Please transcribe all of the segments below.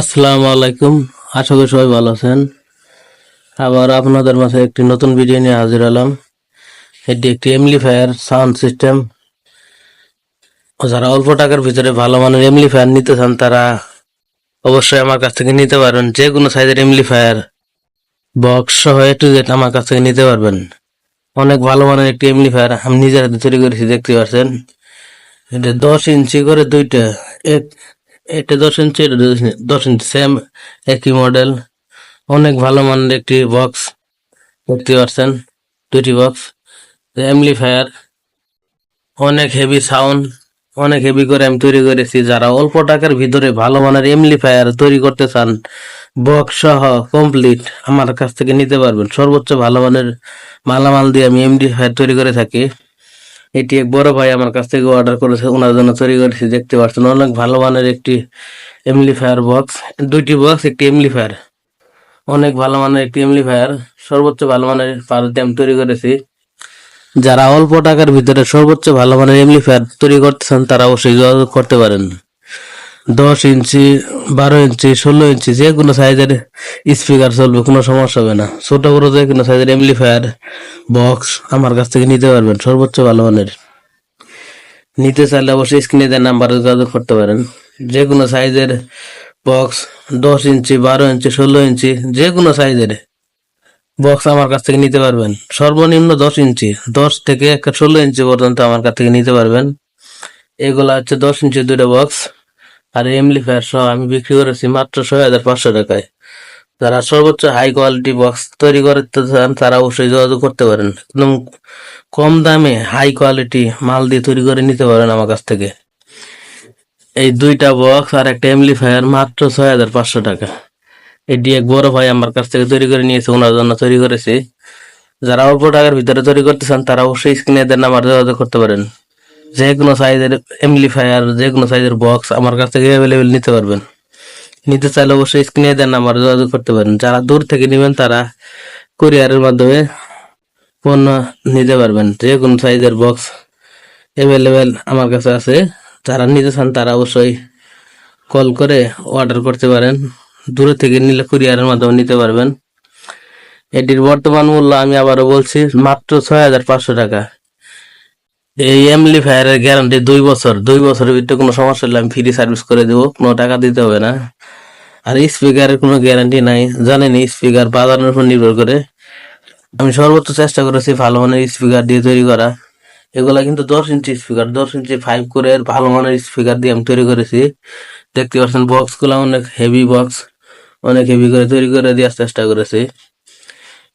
আসসালামু আলাইকুম। আশা করি সবাই ভালো আছেন। আবার আপনাদের মাঝে একটি নতুন ভিডিও নিয়ে হাজির হলাম। এটি একটি এমলিফায়ার সাউন্ড সিস্টেম যারা অল্প টাকার ভিতরে ভালো মানের এমলিফায়ার নিতে চান, তারা অবশ্যই আমার কাছ থেকে নিতে পারবেন। যে কোনো সাইজের এমলিফায়ার বক্স সহ টু জেড আমার কাছ থেকে নিতে পারবেন। অনেক ভালো মানের একটি এমলিফায়ার আমি নিজের হাতে তৈরি করেছি, দেখতে পাচ্ছেন। এটা দশ ইঞ্চি করে দুইটা, এক এটা দশ ইঞ্চি এটা দশ ইঞ্চি- সেম একই মডেল অনেক ভালো মানের একটি বক্স দেখতে পাচ্ছেন দুটি বক্স অ্যাম্পলিফায়ার অনেক হেভি সাউন্ড অনেক হেভি করে আমি তৈরি করেছি। যারা অল্প টাকার ভিতরে ভালো মানের এমপ্লিফায়ার তৈরি করতে চান বক্স সহ কমপ্লিট আমার কাছ থেকে নিতে পারবেন। সর্বোচ্চ ভালো মানের মালামাল দিয়ে আমি এমপ্লিফায়ার তৈরি করে থাকি। এটি এক বড় ভাই আমার কাছ থেকে অর্ডার করেছে। ওনার জন্য তৈরি করেছি, দেখতে পাচ্ছেন। অনেক ভালো মানের একটি এমলিফায়ার বক্স দুইটি বক্স একটি এমলিফায়ার অনেক ভালো মানের একটি এমলিফায়ার সর্বোচ্চ ভালো মানের পার দিয়ে আমি তৈরি করেছি। যারা অল্প টাকার ভিতরে সর্বোচ্চ ভালো মানের এমলিফায়ার তৈরি করতেছেন, তারা অবশ্যই যোগাযোগ করতে পারেন। দশ ইঞ্চি, বারো ইঞ্চি, ষোলো ইঞ্চি, যে কোনো সাইজের স্পিকার চলবে, কোনো সমস্যা হবে না। ছোট, বড় যে কোনো সাইজের এমপ্লিফায়ার বক্স আমার কাছ থেকে নিতে পারবেন, সর্বোচ্চ ভালো মানের। নিতে চাইলে অবশ্যই স্ক্রিনে দেওয়া নাম্বারে যোগাযোগ করতে পারেন। যে কোনো সাইজের বক্স দশ ইঞ্চি, বারো ইঞ্চি, ষোলো ইঞ্চি, যে কোনো সাইজের বক্স আমার কাছ থেকে নিতে পারবেন। সর্বনিম্ন দশ ইঞ্চি, দশ থেকে একটা ষোলো ইঞ্চি পর্যন্ত আমার কাছ থেকে নিতে পারবেন। এগুলা হচ্ছে দশ ইঞ্চি দুটো বক্স আর এমলিফায়ার সহ আমি বিক্রি করেছি মাত্র ছয় হাজার পাঁচশো টাকায়। যারা সর্বোচ্চ হাই কোয়ালিটি বক্স তৈরি করতে চান তারা অবশ্যই যোগাযোগ করতে পারেন। একদম কম দামে হাই কোয়ালিটি মাল দিয়ে তৈরি করে নিতে পারেন আমার কাছ থেকে। এই দুইটা বক্স আর একটা এমলিফায়ার মাত্র ছয় হাজার পাঁচশো টাকা। এটি এক বড় ভাই আমার কাছ থেকে তৈরি করে নিয়েছে ওনার জন্য তৈরি করেছি। যারা অল্প টাকার ভিতরে তৈরি করতে চান তারা অবশ্যই স্ক্রিনে দেন নাম্বার যোগাযোগ করতে পারেন। যে কোনো সাইজের এমপ্লিফায়ার যে কোনো সাইজের বক্স আমার কাছ থেকে অ্যাভেলেবেল নিতে পারবেন। নিতে চাইলে অবশ্যই স্ক্রিনে দেন নাম্বার যোগাযোগ করতে পারেন। যারা দূর থেকে নেবেন, তারা কুরিয়ারের মাধ্যমে পণ্য নিতে পারবেন। যে কোনো সাইজের বক্স অ্যাভেলেবেল আমার কাছে আছে। যারা নিতে চান, তারা অবশ্যই কল করে অর্ডার করতে পারেন। দূরে থেকে নিলে কুরিয়ারের মাধ্যমে নিতে পারবেন। এটির বর্তমান মূল্য আমি আবারও বলছি, মাত্র ছয় হাজার পাঁচশো টাকা। এই এমপ্লিফায়ারের গ্যারান্টি দুই বছর, দুই বছরের ভিতরে কোনো সমস্যা হলে আমি ফ্রি সার্ভিস করে দেবো, কোনো টাকা দিতে হবে না। আর স্পিকারের কোনো গ্যারান্টি নাই, জানেন স্পিকার বাজারের উপর নির্ভর করে। আমি সর্বোচ্চ চেষ্টা করেছি ভালো মানের স্পিকার দিয়ে তৈরি করা। এগুলা কিন্তু দশ ইঞ্চি স্পিকার দশ ইঞ্চি ফাইভ করে ভালো মানের স্পিকার দিয়ে আমি তৈরি করেছি। দেখতে পাচ্ছেন বক্সগুলা অনেক হেভি বক্স অনেক হেভি করে তৈরি করে দেওয়ার চেষ্টা করেছি।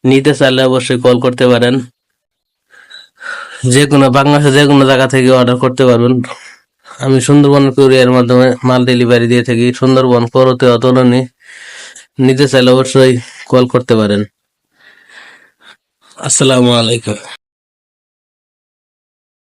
নিতে চাইলে অবশ্যই কল করতে পারেন। যে কোনো বাংলাদেশে যে কোনো জায়গা থেকে অর্ডার করতে পারবেন। আমি সুন্দরবন কুরিয়ার মাধ্যমে মাল ডেলিভারি দিয়ে থাকি। সুন্দরবন পরতে অতলনী নিতে চাইলে অবশ্যই কল করতে পারেন। আসসালামু আলাইকুম।